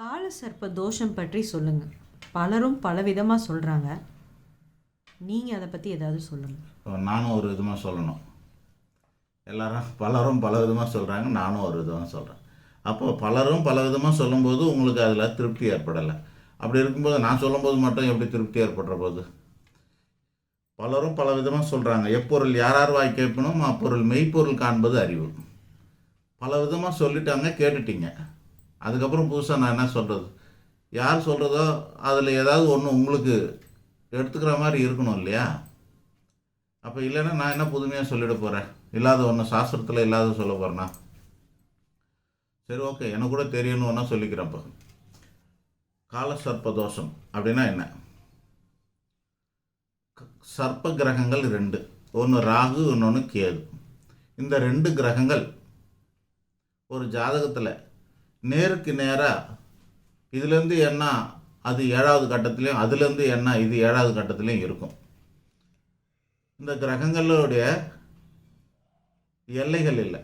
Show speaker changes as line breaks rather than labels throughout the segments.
கால சர்ப்ப தோஷம் பற்றி சொல்லுங்க. பலரும் பலவிதமாக சொல்கிறாங்க நீங்கள் அதை பற்றி ஏதாவது சொல்லுங்கள்
நானும் ஒரு விதமாக சொல்லணும். எல்லாரும் பலரும் பல விதமாக சொல்கிறாங்க நானும் ஒரு விதமாக சொல்கிறேன் அப்போ பலரும் பல விதமாக சொல்லும்போது உங்களுக்கு அதில் திருப்தி ஏற்படலை. அப்படி இருக்கும்போது நான் சொல்லும்போது மட்டும் எப்படி திருப்தி ஏற்படுற போது? பலரும் பல விதமாக சொல்கிறாங்க எப்பொருள் யாரார் வாய் கேட்பணும் அப்பொருள் மெய்ப்பொருள் காண்பது அறிவு. பல விதமாக சொல்லிட்டாங்க கேட்டுட்டீங்க. அதுக்கப்புறம் புதுசாக நான் என்ன சொல்கிறது யார் சொல்கிறதோ அதில் ஏதாவது ஒன்று உங்களுக்கு எடுத்துக்கிற மாதிரி இருக்கணும் இல்லையா? அப்போ இல்லைன்னா நான் என்ன புதுமையாக சொல்லிட போகிறேன் இல்லாத ஒன்று சாஸ்திரத்தில் இல்லாத சொல்ல போகிறேன்னா சரி ஓகே. எனக்கு கூட தெரியணும் ஒன்றா சொல்லிக்கிறேன் இப்போ கால சர்ப்ப தோஷம் அப்படின்னா என்ன? சர்ப்ப கிரகங்கள் ரெண்டு. ஒன்று ராகு இன்னொன்று கேது. இந்த ரெண்டு கிரகங்கள் ஒரு ஜாதகத்தில் நேருக்கு நேராக இதுலேருந்து என்ன அது ஏழாவது கட்டத்துலேயும் அதுலேருந்து என்ன இது ஏழாவது கட்டத்துலேயும் இருக்கும். இந்த கிரகங்களுடைய எல்லைகள் இல்லை.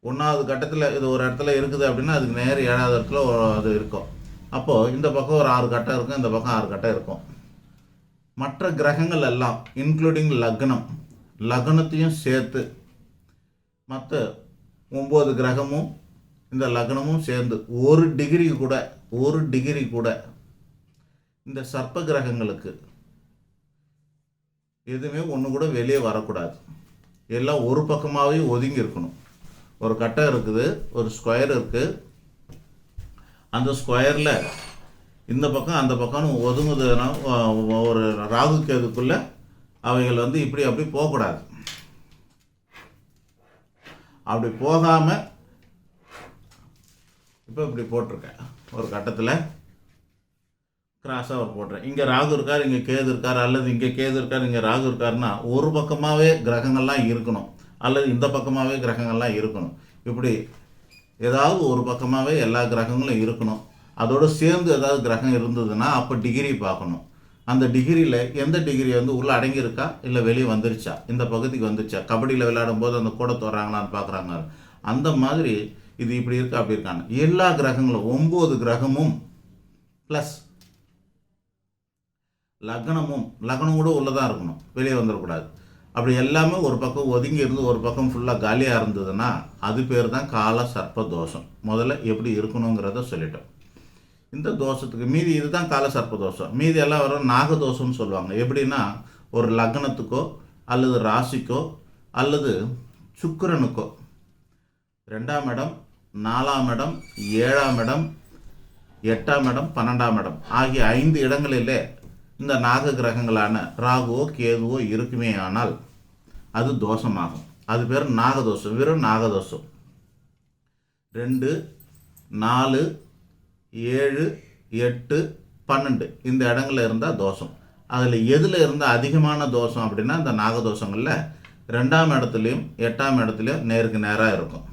ஒன்றாவது கட்டத்தில் இது ஒரு இடத்துல இருக்குது அப்படின்னா அதுக்கு நேர் ஏழாவது இடத்துல அது இருக்கும். அப்போது இந்த பக்கம் ஒரு ஆறு கட்டம் இருக்கும் இந்த பக்கம் ஆறு கட்டம் இருக்கும். மற்ற கிரகங்கள் எல்லாம் இன்க்ளூடிங் லக்னம் லக்னத்தையும் சேர்த்து மற்ற ஒம்பது கிரகமும் இந்த லக்னமும் சேர்ந்து ஒரு டிகிரி கூட ஒரு டிகிரி கூட இந்த சர்ப்ப கிரகங்களுக்கு எதுவுமே ஒன்று கூட வெளியே வரக்கூடாது. எல்லாம் ஒரு பக்கமாகவே ஒதுங்கி இருக்கணும். ஒரு கட்டம் இருக்குது ஒரு ஸ்கொயர் இருக்குது அந்த ஸ்கொயரில் இந்த பக்கம் அந்த பக்கம்னு ஒதுங்குதுன்னா ஒரு ராகு கேதுக்குள்ளே அவைகள் வந்து இப்படி அப்படி போகக்கூடாது. அப்படி போகாமல் இப்போ இப்படி போட்டிருக்கேன். ஒரு கட்டத்தில் கிராஸாக ஒரு இங்கே ராகு இருக்கார் இங்கே கேது இருக்கார் அல்லது இங்கே கேது இருக்கார் இங்கே ராகு இருக்காருன்னா ஒரு பக்கமாகவே கிரகங்கள்லாம் இருக்கணும். அல்லது இந்த பக்கமாகவே கிரகங்கள்லாம் இருக்கணும். இப்படி ஏதாவது ஒரு பக்கமாகவே எல்லா கிரகங்களும் இருக்கணும். அதோடு சேர்ந்து ஏதாவது கிரகம் இருந்ததுன்னா அப்போ டிகிரி பார்க்கணும். அந்த டிகிரியில் எந்த டிகிரி வந்து உள்ளே அடங்கியிருக்கா? இல்லை வெளியே வந்துருச்சா? இந்த பகுதிக்கு வந்துருச்சா? கபடியில் விளையாடும் போது அந்த கூட தோறாங்களான்னு பார்க்குறாங்க அந்த மாதிரி இது இப்படி இருக்கா அப்படி இருக்கான்னு எல்லா கிரகங்களும் ஒம்பது கிரகமும் ப்ளஸ் லக்னமும் லக்னம் கூட உள்ளதாக இருக்கணும். வெளியே வந்துடக்கூடாது. அப்படி எல்லாமே ஒரு பக்கம் ஒதுங்கி இருந்து ஒரு பக்கம் ஃபுல்லாக காலியாக இருந்ததுன்னா அது பேர் தான் கால சர்ப்ப தோஷம். முதல்ல எப்படி இருக்கணுங்கிறத சொல்லிட்டோம். இந்த தோஷத்துக்கு மீதி இதுதான் கால சர்ப்ப தோஷம். மீதி எல்லாம் வரும் நாகதோஷம்னு சொல்லுவாங்க. எப்படின்னா ஒரு லக்னத்துக்கோ அல்லது ராசிக்கோ அல்லது சுக்கரனுக்கோ. ரெண்டாம் இடம் நாலாம் இடம் ஏழாம் இடம் எட்டாம் இடம் பன்னெண்டாம் இடம். ஆகிய ஐந்து இடங்களிலே இந்த நாக கிரகங்களான ராகுவோ கேதுவோ இருக்குமே ஆனால் அது தோஷமாகும். அது பேர் நாகதோஷம் வெறும் நாகதோஷம். ரெண்டு நாலு ஏழு எட்டு பன்னெண்டு. இந்த இடங்கள்ல இருந்தால் தோஷம். அதில் எதில் இருந்தால் அதிகமான தோஷம் அப்படின்னா இந்த நாகதோஷங்களில் ரெண்டாம் இடத்துலையும் எட்டாம் இடத்துலையும் நேருக்கு நேராக இருக்கும்.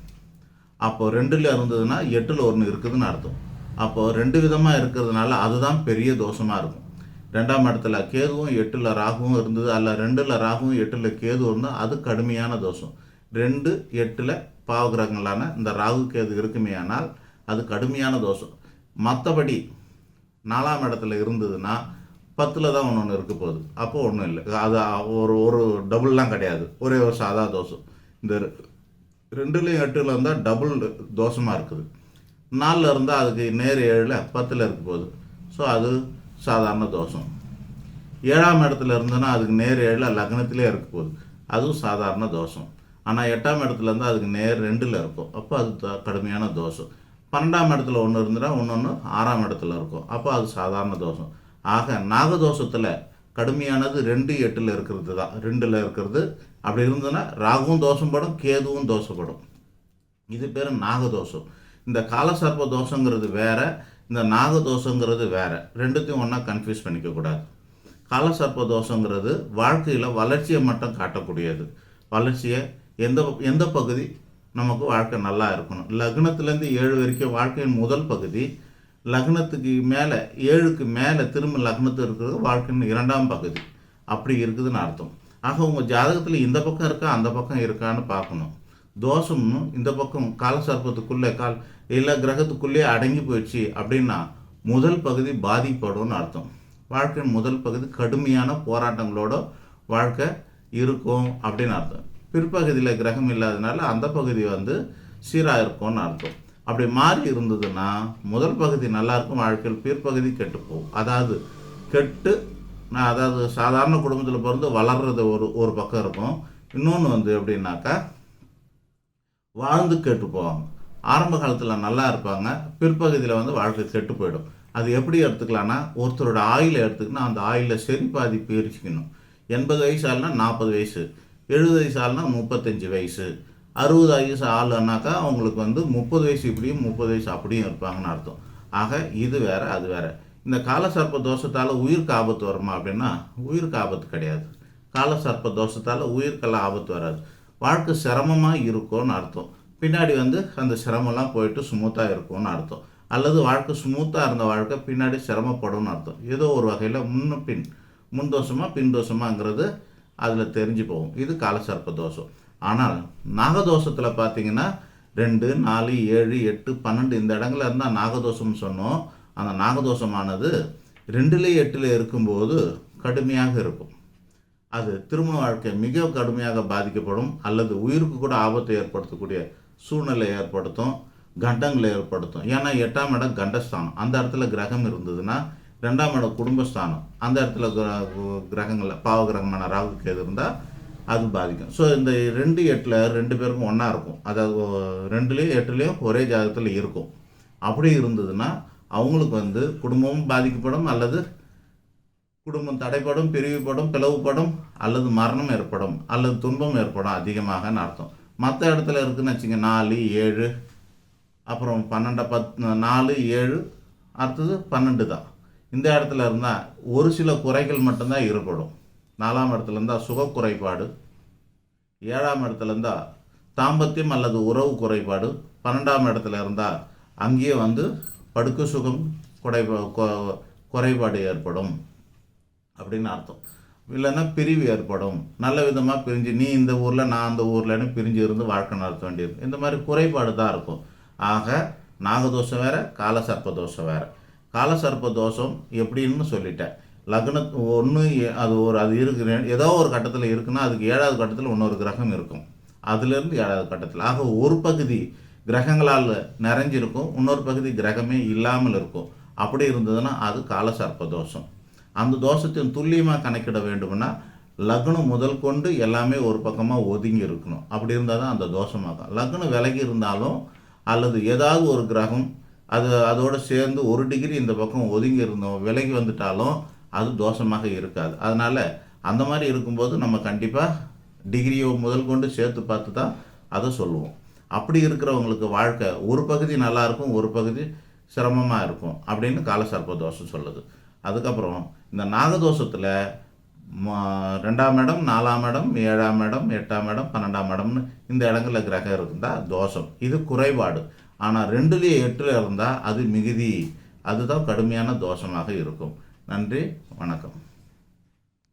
அப்போது ரெண்டில் இருந்ததுன்னா எட்டில் ஒன்று இருக்குதுன்னு அர்த்தம். அப்போது ரெண்டு விதமாக இருக்கிறதுனால அதுதான் பெரிய தோஷமாக இருக்கும். ரெண்டாம் இடத்துல கேதுவும் எட்டில் ராகுவும் இருந்தது. அல்ல ரெண்டில் ராகுவும் எட்டில் கேது இருந்தால் அது கடுமையான தோஷம். ரெண்டு எட்டில் பாவகிரகங்களான இந்த ராகு கேது இருக்குமே ஆனால் அது கடுமையான தோஷம். மற்றபடி நாலாம் இடத்துல இருந்ததுன்னா பத்தில் தான் ஒன்று ஒன்று இருக்க போகுது. அப்போ ஒன்றும் இல்லை. அது ஒரு ஒரு டபுள்லாம் கிடையாது. ஒரே ஒரு சாதா தோஷம். இந்த ரெண்டுலேயும் எட்டில் இருந்தால் டபுள் தோஷமாக இருக்குது. நாலில் இருந்தால் அதுக்கு நேர் ஏழில் பத்தில் இருக்க போகுது ஸோ அது சாதாரண தோஷம். ஏழாம் இடத்துல இருந்ததுன்னா அதுக்கு நேர் ஏழில் லக்னத்திலே இருக்க போகுது அதுவும் சாதாரண தோஷம். ஆனால் எட்டாம் இடத்துல இருந்தால் அதுக்கு நேர் ரெண்டில் இருக்கும். அப்போ அது த- கடுமையான தோஷம். பன்னெண்டாம் இடத்துல ஒன்று இருந்துன்னா ஒன்று ஆறாம் இடத்துல இருக்கும். அப்போ அது சாதாரண தோஷம். ஆக நாகதோஷத்தில் கடுமையானது ரெண்டு எட்டில் இருக்கிறது தான் ரெண்டில் இருக்கிறது. அப்படி இருந்ததுன்னா ராகுவும் தோஷப்படும் கேதுவும் தோஷப்படும். இது பேர் நாகதோஷம். இந்த காலசர்ப்ப தோஷங்கிறது வேற இந்த நாகதோஷங்கிறது வேற. ரெண்டுத்தையும் ஒன்றா கன்ஃபியூஸ் பண்ணிக்கக்கூடாது காலசர்ப்ப தோஷங்கிறது வாழ்க்கையில் வளர்ச்சியை மட்டும் காட்டக்கூடியது. வளர்ச்சியை எந்த எந்த பகுதி? நமக்கு வாழ்க்கை நல்லா இருக்கணும். லக்னத்துலேருந்து ஏழு வரைக்கும் வாழ்க்கையின் முதல் பகுதி லக்னத்துக்கு மேலே ஏழுக்கு மேலே திரும்ப லக்னத்து இருக்கிறது வாழ்க்கையின் இரண்டாம் பகுதி. அப்படி இருக்குதுன்னு அர்த்தம். ஆக உங்கள் ஜாதகத்தில் இந்த பக்கம் இருக்கா அந்த பக்கம் இருக்கான்னு பார்க்கணும். தோஷம்னு இந்த பக்கம் காலசர்ப்பத்துக்குள்ளே கால் இல்லை கிரகத்துக்குள்ளேயே அடங்கி போயிடுச்சு அப்படின்னா முதல் பகுதி பாதிப்படும்னு அர்த்தம். வாழ்க்கையின் முதல் பகுதி கடுமையான போராட்டங்களோட வாழ்க்கை இருக்கும் அப்படின்னு அர்த்தம். பிற்பகுதியில் கிரகம் இல்லாதனால அந்த பகுதி வந்து சீராக இருக்கும்னு அர்த்தம். அப்படி மாறி இருந்ததுன்னா முதல் பகுதி நல்லா இருக்கும் வாழ்க்கையில் பிற்பகுதி கெட்டு போகும். அதாவது கெட்டு நான் அதாவது சாதாரண குடும்பத்தில் பிறந்து வளர்கிறது ஒரு ஒரு பக்கம் இருக்கும். இன்னொன்று வந்து எப்படின்னாக்கா வாழ்ந்து கெட்டு போவாங்க. ஆரம்ப காலத்தில் நல்லா இருப்பாங்க பிற்பகுதியில் வந்து வாழ்க்கை கெட்டு போயிடும். அது எப்படி எடுத்துக்கலான்னா ஒருத்தரோட ஆயிலை எடுத்துக்கினா அந்த ஆயிலில் சரி பாதி பிரிச்சுக்கணும். எண்பது வயசு ஆளுனா நாற்பது வயசு எழுபது வயசு ஆளுனா முப்பத்தஞ்சு வயசு அறுபது வயசு ஆளுனாக்கா அவங்களுக்கு வந்து முப்பது வயசு இப்படியும் முப்பது வயசு அப்படியும் இருப்பாங்கன்னு அர்த்தம். ஆக இது வேற அது வேற. இந்த காலசர்ப்ப தோஷத்தால் உயிருக்கு ஆபத்து வருமா அப்படின்னா உயிருக்கு ஆபத்து கிடையாது. காலசர்ப்ப தோஷத்தால் உயிருக்கெல்லாம் ஆபத்து வராது. வாழ்க்கை சிரமமாக இருக்கும்னு அர்த்தம். பின்னாடி வந்து அந்த சிரமம்லாம் போயிட்டு ஸ்மூத்தாக இருக்கும்னு அர்த்தம். அல்லது வாழ்க்கை ஸ்மூத்தாக இருந்த வாழ்க்கை பின்னாடி சிரமப்படும்னு அர்த்தம். ஏதோ ஒரு வகையில் முன்ன பின் முன் தோஷமாக பின் தோஷமாங்கிறது அதில் தெரிஞ்சு போகும். இது காலசர்ப்ப தோஷம். ஆனால் நாகதோஷத்தில் பார்த்தீங்கன்னா ரெண்டு நாலு ஏழு எட்டு பன்னெண்டு இந்த இடங்கள்ல இருந்தால் நாகதோஷம்னு சொன்னோம். அந்த நாகதோஷமானது ரெண்டுல எட்டில் இருக்கும்போது கடுமையாக இருக்கும். அது திருமண வாழ்க்கை மிக கடுமையாக பாதிக்கப்படும். அல்லது உயிருக்கு கூட ஆபத்தை ஏற்படுத்தக்கூடிய சூழ்நிலை ஏற்படுத்தும் கண்டங்களை ஏற்படுத்தும். ஏன்னா எட்டாம் இடம் கண்டஸ்தானம். அந்த இடத்துல கிரகம் இருந்ததுன்னா ரெண்டாம் இடம் குடும்பஸ்தானம். அந்த இடத்துல கிர- கிரகங்கள் பாவ கிரகமான ராகு கேது இருந்தால் அது பாதிக்கும். ஸோ இந்த ரெண்டு எட்டில் ரெண்டு பேருக்கும் ஒன்றா இருக்கும். அதாவது ரெண்டுலேயும் எட்டுலேயும் ஒரே ஜாதகத்தில் இருக்கும். அப்படி இருந்ததுன்னா அவங்களுக்கு வந்து குடும்பமும் பாதிக்கப்படும் அல்லது குடும்பம் தடைப்படும் பிரிவுபடும் பிளவுபடும் அல்லது மரணம் ஏற்படும் அல்லது துன்பம் ஏற்படும் அதிகமாகன்னு அர்த்தம். மற்ற இடத்துல இருக்குதுன்னு வச்சுங்க நாலு ஏழு அப்புறம் பன்னெண்டு பத் நாலு ஏழு அடுத்தது பன்னெண்டு தான். இந்த இடத்துல இருந்தால் ஒரு சில குறைகள் மட்டும்தான் ஏற்படும். நாலாம் இடத்துல இருந்தால் சுக குறைபாடு ஏழாம் இடத்துல இருந்தால் தாம்பத்தியம் அல்லது உறவு குறைபாடு பன்னெண்டாம் இடத்துல இருந்தால் அங்கேயே வந்து படுக்க சுகம் குறைபா கொ- குறைபாடு ஏற்படும் அப்படின்னு அர்த்தம். இல்லைன்னா பிரிவு ஏற்படும். நல்ல விதமாக பிரிஞ்சு நீ இந்த ஊரில் நான் அந்த ஊர்லன்னு பிரிஞ்சு இருந்து வாழ்க்கை நடத்த வேண்டியது இந்த மாதிரி குறைபாடு தான் இருக்கும். ஆக நாகதோஷம் வேறு காலசர்ப்ப தோஷம் வேறு. காலசர்ப்ப தோஷம் எப்படின்னு சொல்லிட்டேன். லக்ன ஒன்று அது ஒரு அது இருக்கு ஏதோ ஒரு கட்டத்தில் இருக்குன்னா அதுக்கு ஏழாவது கட்டத்தில் இன்னொரு கிரகம் இருக்கும். அதுலேருந்து ஏழாவது கட்டத்தில். ஆக ஒரு பகுதி கிரகங்களால் நிறைஞ்சிருக்கும் இன்னொரு பகுதி கிரகமே இல்லாமல் இருக்கும். அப்படி இருந்ததுன்னா அது காலசர்ப்ப தோஷம். அந்த தோஷத்தையும் துல்லியமாக கணக்கிட வேண்டும்னா லக்னம் முதல் கொண்டு எல்லாமே ஒரு பக்கமாக ஒதுங்கி இருக்கணும். அப்படி இருந்தால் தான் அந்த தோஷமாகும். லக்னம் விலகி இருந்தாலும் அல்லது ஏதாவது ஒரு கிரகம் அது அதோடு சேர்ந்து ஒரு டிகிரி இந்த பக்கம் ஒதுங்கி இருந்தோம் விலகி வந்துட்டாலும் அது தோஷமாக இருக்காது. அதனால் அந்த மாதிரி இருக்கும்போது நம்ம கண்டிப்பாக டிகிரியை முதல் கொண்டு சேர்த்து பார்த்து தான் அதை சொல்லுவோம். அப்படி இருக்கிறவங்களுக்கு வாழ்க்கை ஒரு பகுதி நல்லாயிருக்கும் ஒரு பகுதி சிரமமாக இருக்கும் அப்படின்னு காலசர்ப்ப தோஷம் சொல்லுது. அதுக்கப்புறம் இந்த நாகதோஷத்தில் ரெண்டாம் இடம் நாலாம் இடம் ஏழாம் இடம் எட்டாம் இடம் பன்னெண்டாம் இடம்னு இந்த இடங்களில் கிரகம் இருந்தால் தோஷம். இது குறைபாடு. ஆனால் ரெண்டுலேயே எட்டில் இருந்தால் அது மிகுதி. அதுதான் கடுமையான தோஷமாக இருக்கும். நன்றி வணக்கம்.